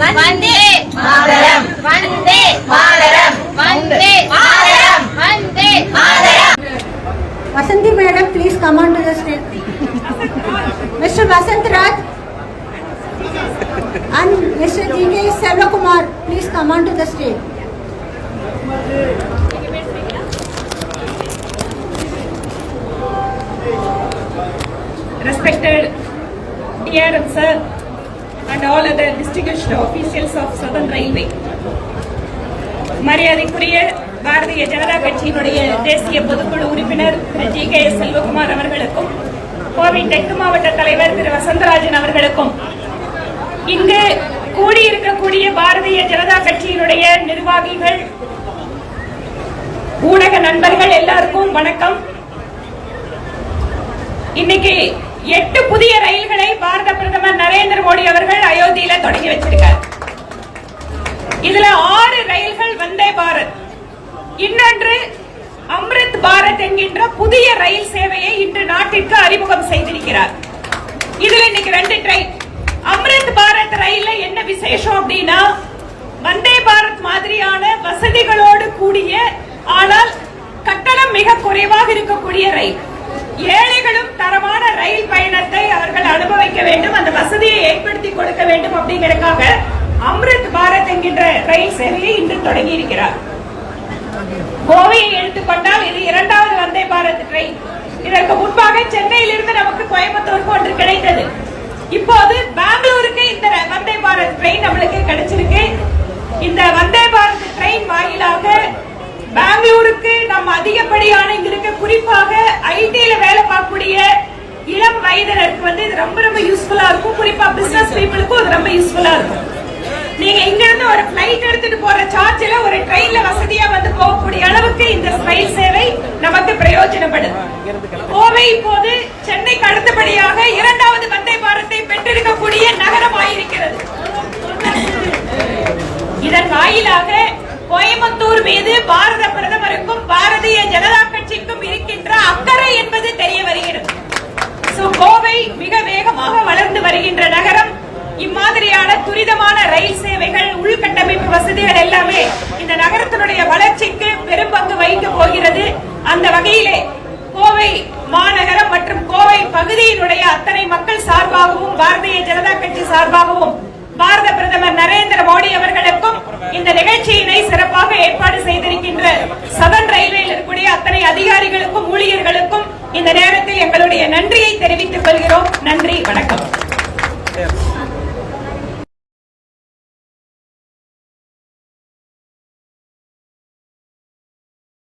Vande Mataram Vande Mataram Vande Mataram Vande Mataram Vasanti madam, please come on to the stage. Mr. Vasant Raj and Mr. G.K. Selvakumar, please come on to the stage. respected DRM sir and all other distinguished officials of Southern Railway. மரியாதைக்குரிய பாரதிய ஜனதா கட்சியினுடைய தேசிய பொதுக்குழு உறுப்பினர் திரு G K S Selvakumar அவர்களுக்கும் கோவை தெற்கு மாவட்ட தலைவர் திரு வசந்தராஜன் அவர்களுக்கும் இங்கு கூடியிருக்கக்கூடிய பாரதிய ஜனதா கட்சியினுடைய நிர்வாகிகள் ஊடக நண்பர்கள் எல்லாருக்கும் வணக்கம் இன்னைக்கு எட்டு புதிய ரயில்களை வந்தே பாரத். இன்னொன்று அம்ரித் பாரத் என்கின்ற புதிய ரயில் சேவையை இன்று நாட்டிற்கு அறிமுகம் செய்திருக்கிறார். இதுல இன்னைக்கு ரெண்டு ட்ரெயின் அம்ரித் பாரத் ரயில்ல என்ன விசேஷம் அப்படின்னா வந்தே பாரத் மாதிரியான வசதிகளோடு கூடிய ஆனால் கட்டணம் மிக குறைவாக இருக்கக்கூடிய ரயில். ஏழைகளும் தரமான ரயில் பயணத்தை அவர்கள் அனுபவிக்க வேண்டும் அந்த வசதியை ஏற்படுத்தி கொடுக்க வேண்டும் அப்படிங்கறதுக்காக அம்ரித் பாரத் என்கின்ற ரயில் சேவையை தொடங்கி இருக்கிறார் கோவையை எடுத்துக்கொண்டால் இது இரண்டாவது வந்தே பாரத் ட்ரெயின் இதற்கு முன்பாக சென்னையில் இருந்து நமக்கு கோயம்புத்தூருக்கு ஒன்று கிடைத்தது. இப்போது பெங்களூருக்கு இந்த வந்தே பாரத் ட்ரெயின் நம்மளுக்கு கிடைச்சிருக்கு. இந்த வந்தே பாரத் ட்ரெயின் வாயிலாக பெங்களூருக்கு நம்ம அதிகப்படியான இங்க இருக்க குறிப்பாக ஐடியில வேலை பார்க்கக்கூடிய இளம் வயதினருக்கு வந்து இது ரொம்ப ரொம்ப யூஸ்ஃபுல்லா இருக்கும். குறிப்பா பிசினஸ் பீப்புளுக்கும் இது ரொம்ப யூஸ்ஃபுல்லா இருக்கும். நீங்க இங்க இருந்து ஒரு எடுத்துட்டு போற சார்ஜ்ல ஒரு ட்ரெயின்ல வசதியா வந்து போகக்கூடிய அளவுக்கு இந்த ரயில் சேவை நமக்கு பிரயோஜனப்படுது கோவை இப்போது சென்னைக்கு அடுத்தபடியாக இரண்டாவது வந்தே பாரத்தை பெற்றிருக்கக்கூடிய நகரமாயிருக்கிறது. இதன் வாயிலாக கோயம்புத்தூர் மீது பாரத பிரதமருக்கும் பாரதிய ஜனதா கட்சிக்கும் இருக்கின்ற அக்கறை என்பது தெரிய வருகிறது. கோவை மிக வேகமாக வளர்ந்து வருகின்ற நகரம் இம்மாதிரியான துரிதமான ரயில் சேவை போக்குவரத்து வசதிகள் எல்லாமே இந்த நகரத்தினுடைய வளர்ச்சிக்கு பெரும் பங்கு வகிக்க போகிறது. அந்த வகையிலே கோவை மாநகரம் மற்றும் கோவை பகுதியினுடைய அத்தனை மக்கள் சார்பாகவும் பாரதிய ஜனதா கட்சி சார்பாகவும் பாரத பிரதமர் நரேந்திர மோடி அவர்களுக்கும் இந்த நிகழ்ச்சியினை சிறப்பாக ஏற்பாடு செய்திருக்கின்ற சதன் ரயில்வேயில் இருக்கக்கூடிய அத்தனை அதிகாரிகளுக்கும் ஊழியர்களுக்கும் இந்த நேரத்தில் எங்களுடைய நன்றியை தெரிவித்துக் கொள்கிறோம். நன்றி வணக்கம்.